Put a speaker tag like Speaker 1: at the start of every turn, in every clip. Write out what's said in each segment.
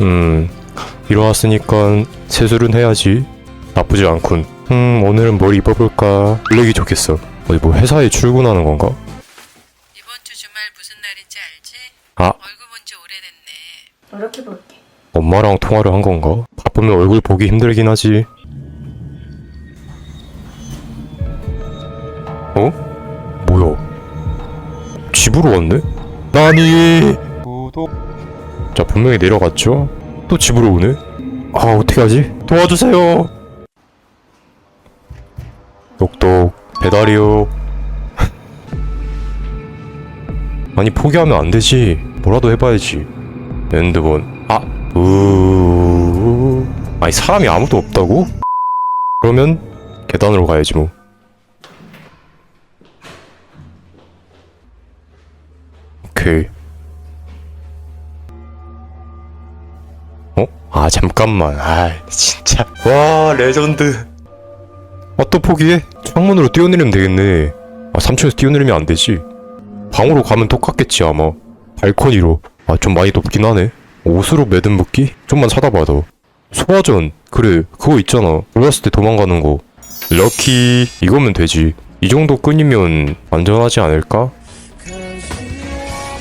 Speaker 1: 음, 일어났으니까 세수는 해야지. 나쁘지 않군. 음, 오늘은 뭘 입어볼까? 블랙이 좋겠어. 어디 뭐 회사에 출근하는 건가?
Speaker 2: 이번 주 주말 무슨 날인지 알지?
Speaker 1: 아.
Speaker 2: 얼굴 본 지 오래됐네.
Speaker 3: 노력해 볼게.
Speaker 1: 엄마랑 통화를 한 건가? 바쁘면 얼굴 보기 힘들긴 하지. 어? 뭐야? 집으로 왔네? 나니! 구독. 자, 분명히 내려갔죠? 또 집으로 오네? 아, 어떻게 하지? 도와주세요! 똑똑, 배달이요. 아니, 포기하면 안 되지. 뭐라도 해봐야지. 엔드본. 아, 으. 아니, 사람이 아무도 없다고? 그러면 계단으로 가야지 뭐. 오케이. 아, 잠깐만. 아, 진짜. 와, 레전드. 아, 또 포기해? 창문으로 뛰어내리면 되겠네. 아, 3층에서 뛰어내리면 안 되지. 방으로 가면 똑같겠지, 아마. 발코니로. 아, 좀 많이 높긴 하네. 옷으로 매듭 묶기? 좀만 찾아봐, 너. 소화전. 그래, 그거 있잖아. 올랐을 때 도망가는 거. 럭키. 이거면 되지. 이 정도 끈이면 안전하지 않을까?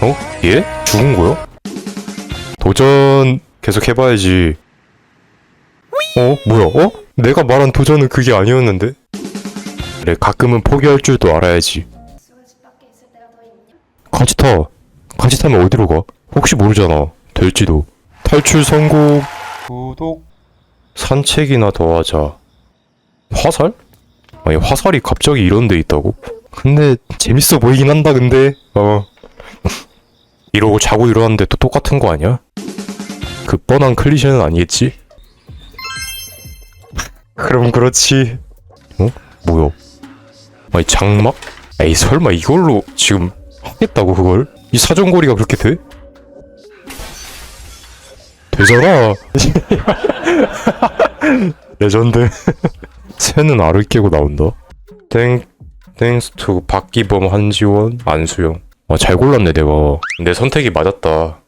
Speaker 1: 어? 얘? 죽은 거야? 도전 계속 해봐야지. 어? 뭐야? 어? 내가 말한 도전은 그게 아니었는데? 그래, 가끔은 포기할 줄도 알아야지. 같이 타. 같이 타면 어디로 가? 혹시 모르잖아. 될지도. 탈출 성공. 구독. 산책이나 더 하자. 화살? 아니 화살이 갑자기 이런 데 있다고? 근데 재밌어 보이긴 한다 근데. 어. 이러고 자고 일어났는데 또 똑같은 거 아니야? 그 뻔한 클리셰는 아니겠지? 그럼 그렇지. 어? 뭐야? 아니 장막? 에이 설마 이걸로 지금 하겠다고 그걸? 이 사정거리가 그렇게 돼? 되잖아. 레전드. 새는 알을 깨고 나온다. 땡, 땡스 투 박기범 한지원 안수영. 아, 잘 골랐네 내가. 내 선택이 맞았다.